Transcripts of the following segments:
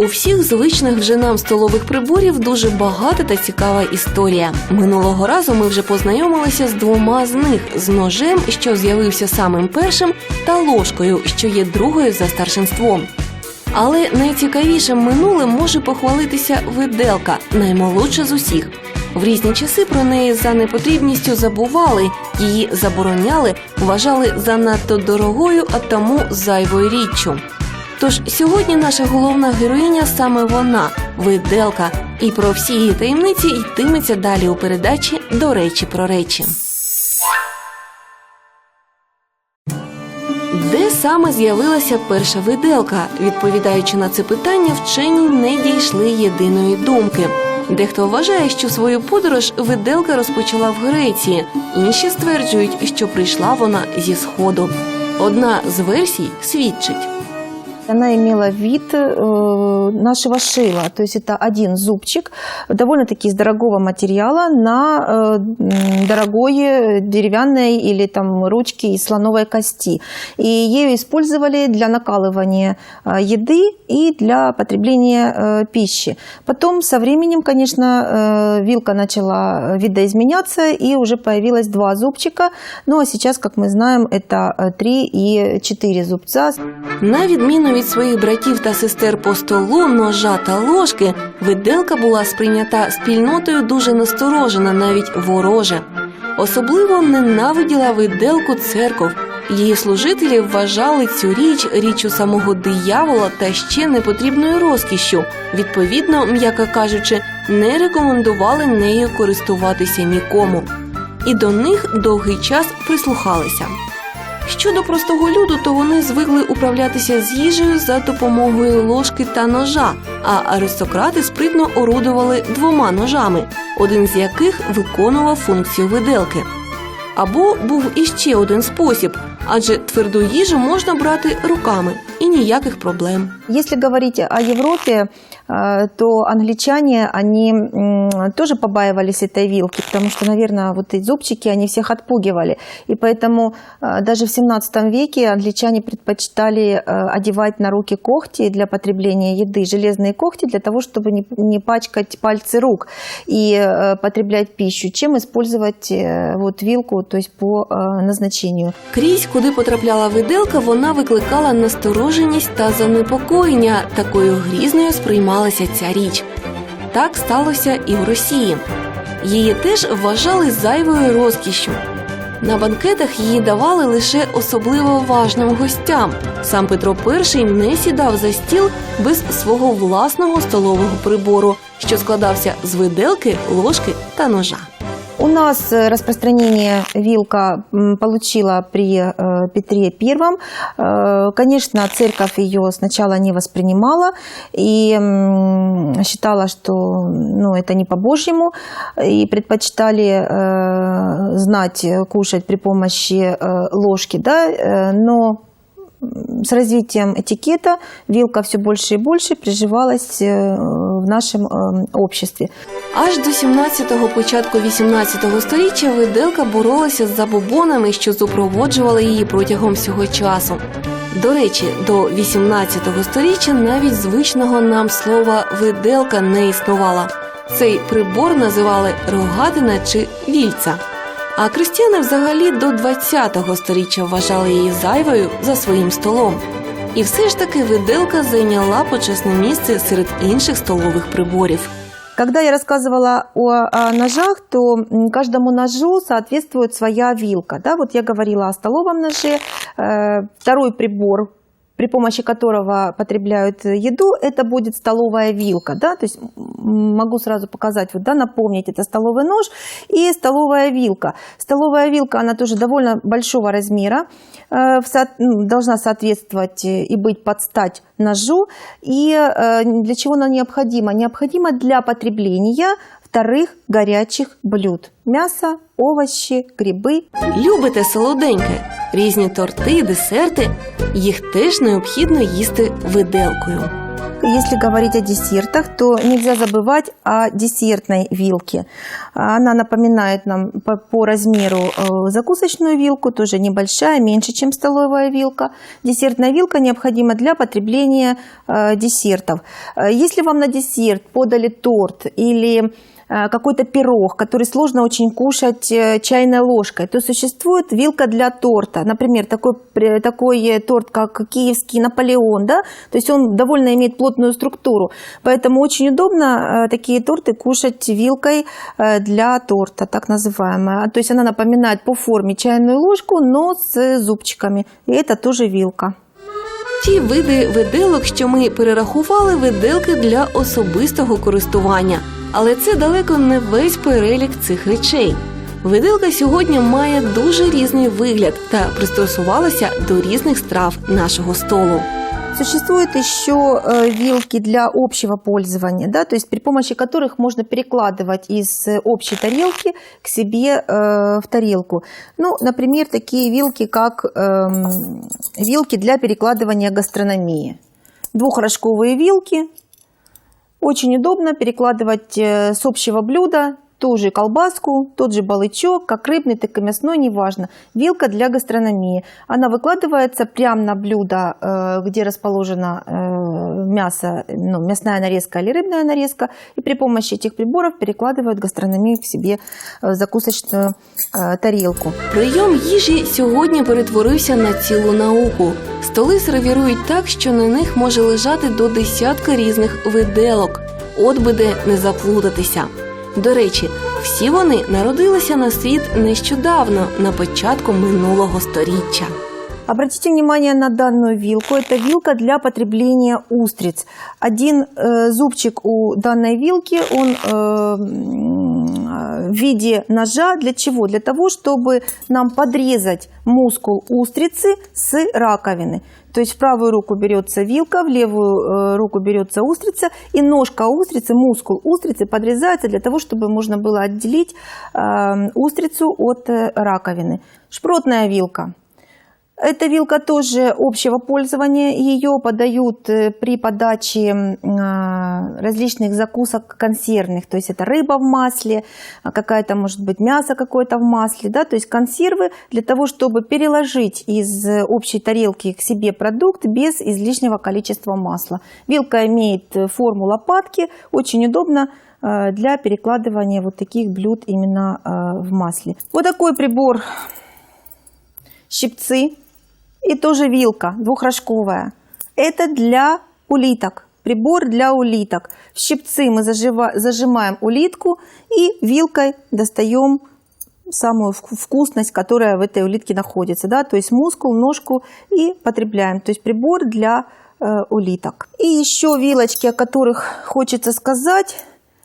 У всіх звичних вже нам столових приборів дуже багата та цікава історія. Минулого разу ми вже познайомилися з двома з них: з ножем, що з'явився самим першим, та ложкою, що є другою за старшинством. Але найцікавішим минулим може похвалитися виделка, наймолодша з усіх. В різні часи про неї за непотрібністю забували, її забороняли, вважали занадто дорогою, а тому зайвою річчю. Тож сьогодні наша головна героїня саме вона, виделка, і про всі її таємниці йтиметься далі у передачі до речі про речі. Де саме з'явилася перша виделка? Відповідаючи на це питання, вчені не дійшли єдиної думки. Дехто вважає, що свою подорож виделка розпочала в Греції, інші стверджують, що прийшла вона зі сходу. Одна з версій свідчить. Она имела вид э, нашего шила, то есть это один зубчик, довольно-таки из дорогого материала на э, м, дорогой деревянной или там ручки из слоновой кости. И ее использовали для накалывания э, еды и для потребления пищи. Потом со временем, конечно, вилка начала видоизменяться и уже появилось два зубчика. Ну а сейчас, как мы знаем, это три и четыре зубца. На відміну від своїх братів та сестер по столу, ножа та ложки, виделка була сприйнята спільнотою дуже насторожена, навіть вороже. Особливо ненавиділа виделку церков. Її служителі вважали цю річ річчю самого диявола та ще непотрібною розкішшю. Відповідно, м'яко кажучи, не рекомендували нею користуватися нікому. І до них довгий час прислухалися. Щодо простого люду, то вони звикли управлятися з їжею за допомогою ложки та ножа, а аристократи спритно орудували двома ножами, один з яких виконував функцію виделки. Або був іще один спосіб, адже тверду їжу можна брати руками і ніяких проблем. Если говорить о Европе, э, то англичане, они м, тоже побаивались этой вилки, потому что, наверное, вот эти зубчики, они всех отпугивали. И поэтому э, даже в 17 веке англичане предпочитали э, одевать на руки когти для потребления еды, железные когти для того, чтобы не, не пачкать пальцы рук и э, потреблять пищу, чем использовать э, вот вилку, то есть по э, назначению. Крізь, куди потрапляла виделка, вона викликала настороженість та занепокоєння. Такою грізною сприймалася ця річ. Так сталося і в Росії. Її теж вважали зайвою розкішшю. На банкетах її давали лише особливо важним гостям. Сам Петро І не сідав за стіл без свого власного столового прибору, що складався з виделки, ложки та ножа. У нас э, распространение вилка получила при э, Петре I. Э, Конечно, церковь ее сначала не воспринимала и считала, что ну, это не по-божьему, и предпочитали знать, кушать при помощи ложки, да, но с развитием этикета вилка все больше и больше приживалась э, в нашем э, обществе. Аж до 17-го, початку 18-го століття виделка боролася з забобонами, що супроводжували її протягом всього часу. До речі, до 18-го століття навіть звичного нам слова виделка не існувала. Цей прибор називали рогатина чи вільця. А крестьяни взагалі до 20-го століття вважали її зайвою за своїм столом. І все ж таки виделка зайняла почесне місце серед інших столових приборів. Когда я рассказывала о, о ножах, то каждому ножу соответствует своя вилка. Да? Вот я говорила о столовом ноже. Э, Второй прибор, при помощи которого потребляют еду, это будет столовая вилка. Да? То есть могу сразу показать, вот, да, напомнить, это столовый нож и столовая вилка. Столовая вилка, она тоже довольно большого размера, э, м, должна соответствовать и быть под стать ножу. И э, для чего она необходима? Необходима для потребления вторых горячих блюд. Мясо, овощи, грибы. Любите солоденьке, різні торти, десерти. Їх теж необхідно їсти виделкою. Если говорить о десертах, то нельзя забывать о десертной вилке. А, Она напоминает нам по, по размеру э, закусочную вилку, тоже небольшая, меньше, чем столовая вилка. Десертная вилка необходима для потребления э, десертов. Э, Если вам на десерт подали торт или э, какой-то пирог, который сложно очень кушать э, чайной ложкой, то существует вилка для торта. Например, такой, такой э, торт, как киевский Наполеон, да, то есть он довольно имеет плотную структуру, поэтому очень удобно э, такие торты кушать вилкой э, для торта, так называемая. То есть она напоминает по форме чайную ложку, но с зубчиками, и это тоже вилка. Ті види виделок, що ми перерахували, виделки для особистого користування. Але це далеко не весь перелік цих речей. Виделка сьогодні має дуже різний вигляд та пристосувалася до різних страв нашого столу. Существуют еще э, вилки для общего пользования, да, то есть при помощи которых можно перекладывать из э, общей тарелки к себе э, в тарелку. Ну, например, такие вилки, как эм, вилки для перекладывания гастрономии. Двухрожковые вилки. Очень удобно перекладывать с общего блюда ту же колбаску, тот же балычок, как рыбный, так и мясной, неважно. Вилка для гастрономии. Она выкладывается прямо на блюдо, э, где расположено э, мясо, ну, мясная нарезка или рыбная нарезка, и при помощи этих приборов перекладывают гастрономию к себе в закусочную э, тарелку. Прийом їжі сьогодні перетворився на цілу науку. Столи сервірують так, що на них може лежати до десятка різних виделок. От би де не заплутатися. До речі, всі вони народилися на світ нещодавно, на початку минулого сторіччя. Обратите внимание на данную вилку. Это вилка для потребления устриц. Один э, зубчик у данной вилки, он э, м, в виде ножа. Для чего? Для того, чтобы нам подрезать мускул устрицы с раковины. То есть в правую руку берется вилка, в левую э, руку берется устрица, и ножка устрицы, мускул устрицы подрезается для того, чтобы можно было отделить э, устрицу от э, раковины. Шпротная вилка. Эта вилка тоже общего пользования. Ее подают э, при подаче а, различных закусок консервных. То есть это рыба в масле, а какая-то, может быть, мясо какое-то в масле. Да? То есть консервы для того, чтобы переложить из общей тарелки к себе продукт без излишнего количества масла. Вилка имеет э, форму лопатки. Очень удобно э, для перекладывания вот таких блюд именно в масле. Вот такой прибор щипцы и тоже вилка двухрожковая. Это для улиток. Прибор для улиток. В щипцы мы зажива- зажимаем улитку и вилкой достаем самую вку- вкусность, которая в этой улитке находится. Да? То есть мускул, ножку и потребляем. То есть прибор для э, улиток. И еще вилочки, о которых хочется сказать.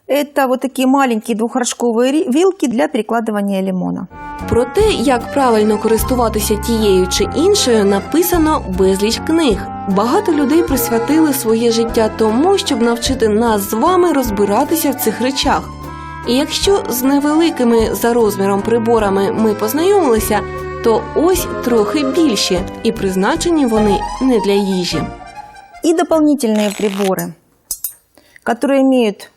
Это вот такие маленькие двухрожковые ри- вилки для перекладывания лимона. Про те, як правильно користуватися тією чи іншою, написано безліч книг. Багато людей присвятили своє життя тому, щоб навчити нас з вами розбиратися в цих речах. І якщо з невеликими за розміром приборами ми познайомилися, то ось трохи більші, і призначені вони не для їжі. И дополнительные приборы, которые имеют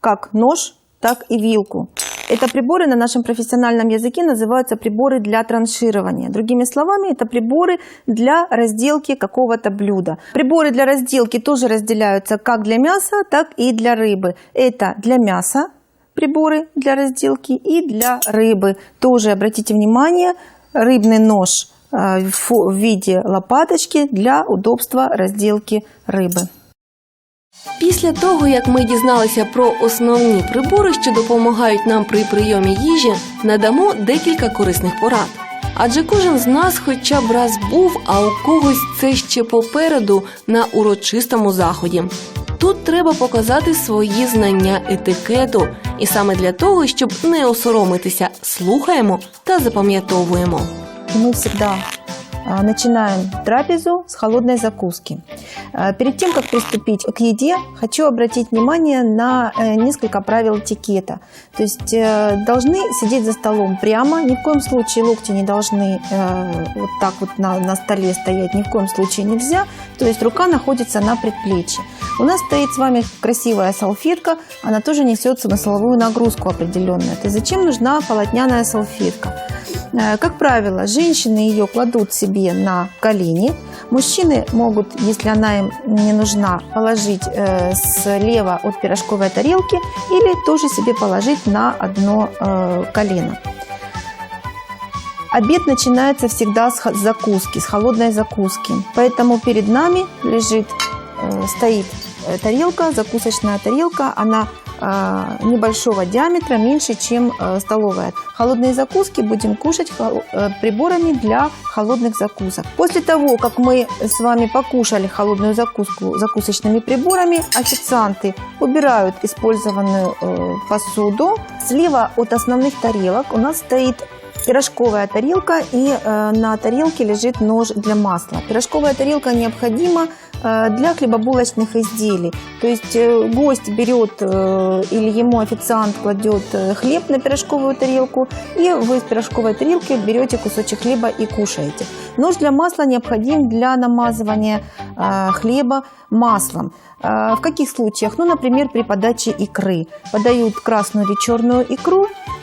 как нож, так и вилку. Это приборы на нашем профессиональном языке называются приборы для транширования. Другими словами, это приборы для разделки какого-то блюда. Приборы для разделки тоже разделяются как для мяса, так и для рыбы. Это для мяса приборы для разделки и для рыбы. Тоже обратите внимание, рыбный нож э, в виде лопаточки для удобства разделки рыбы. Після того, як ми дізналися про основні прибори, що допомагають нам при прийомі їжі, надамо декілька корисних порад. Адже кожен з нас хоча б раз був, а у когось це ще попереду на урочистому заході. Тут треба показати свої знання етикету, і саме для того, щоб не осоромитися, слухаємо та запам'ятовуємо. И мы всегда А, Начинаем трапезу с холодной закуски. А, Перед тем, как приступить к еде, хочу обратить внимание на э, несколько правил этикета. То есть э, должны сидеть за столом прямо, ни в коем случае локти не должны э, вот так вот на, на столе стоять, ни в коем случае нельзя. То есть рука находится на предплечье. У нас стоит с вами красивая салфетка, она тоже несет смысловую нагрузку определенную. То есть зачем нужна полотняная салфетка? Э, Как правило, женщины ее кладут себе на колени. Мужчины могут, если она им не нужна, положить э, слева от пирожковой тарелки или тоже себе положить на одно э, колено. Обед начинается всегда с закуски, с холодной закуски. Поэтому перед нами лежит, стоит тарелка, закусочная тарелка. Она небольшого диаметра, меньше, чем э, столовая. Холодные закуски будем кушать э, приборами для холодных закусок. После того, как мы с вами покушали холодную закуску закусочными приборами, официанты убирают использованную э, посуду. Слева от основных тарелок у нас стоит пирожковая тарелка и на тарелке лежит нож для масла. Пирожковая тарелка необходима для хлебобулочных изделий. То есть э, гость берет э, или ему официант кладет э, хлеб на пирожковую тарелку, и вы с пирожковой тарелки берете кусочек хлеба и кушаете. Нож для масла необходим для намазывания э, хлеба маслом. Э, В каких случаях? Ну, например, при подаче икры. Подают красную или черную икру, Э,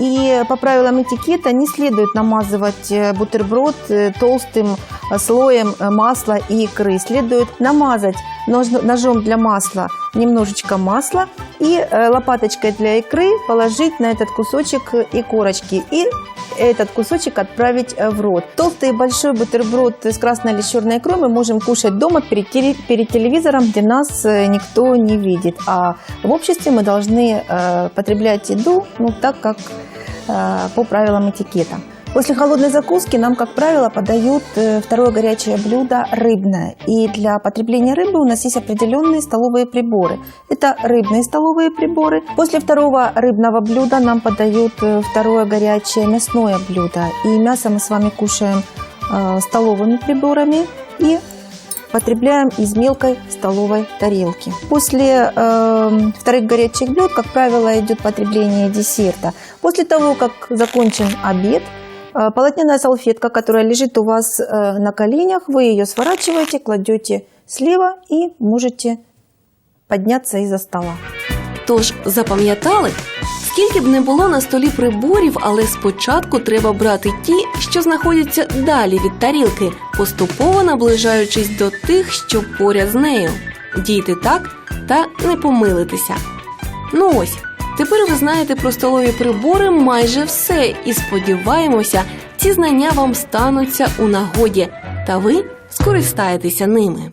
И по правилам этикета не следует намазывать э, бутерброд э, толстым э, слоем э, масла и икры. Следует намазать ножом для масла немножечко масла и э, лопаточкой для икры положить на этот кусочек э, и корочки. И этот кусочек отправить э, в рот. Толстый большой бутерброд с красной или черной икрой мы можем кушать дома перед, перед телевизором, где нас никто не видит. А в обществе мы должны потреблять еду ну, так, как по правилам этикета. После холодной закуски нам, как правило, подают э, второе горячее блюдо рыбное. И для потребления рыбы у нас есть определенные столовые приборы. Это рыбные столовые приборы. После второго рыбного блюда нам подают э, второе горячее мясное блюдо. И мясо мы с вами кушаем э, столовыми приборами и потребляем из мелкой столовой тарелки. После э, вторых горячих блюд, как правило, идет потребление десерта. После того, как закончен обед, полотняная салфетка, которая лежит у вас э, на коленях, вы ее сворачиваете, кладете слева и можете подняться из-за стола. Тож запам'ятали, скільки б не було на столі приборів, але спочатку треба брати ті, що знаходяться далі від тарілки, поступово наближаючись до тих, що поряд з нею. Дійти так та не помилитися. Ну ось, тепер ви знаєте про столові прибори майже все, і сподіваємося, ці знання вам стануться у нагоді, та ви скористаєтеся ними.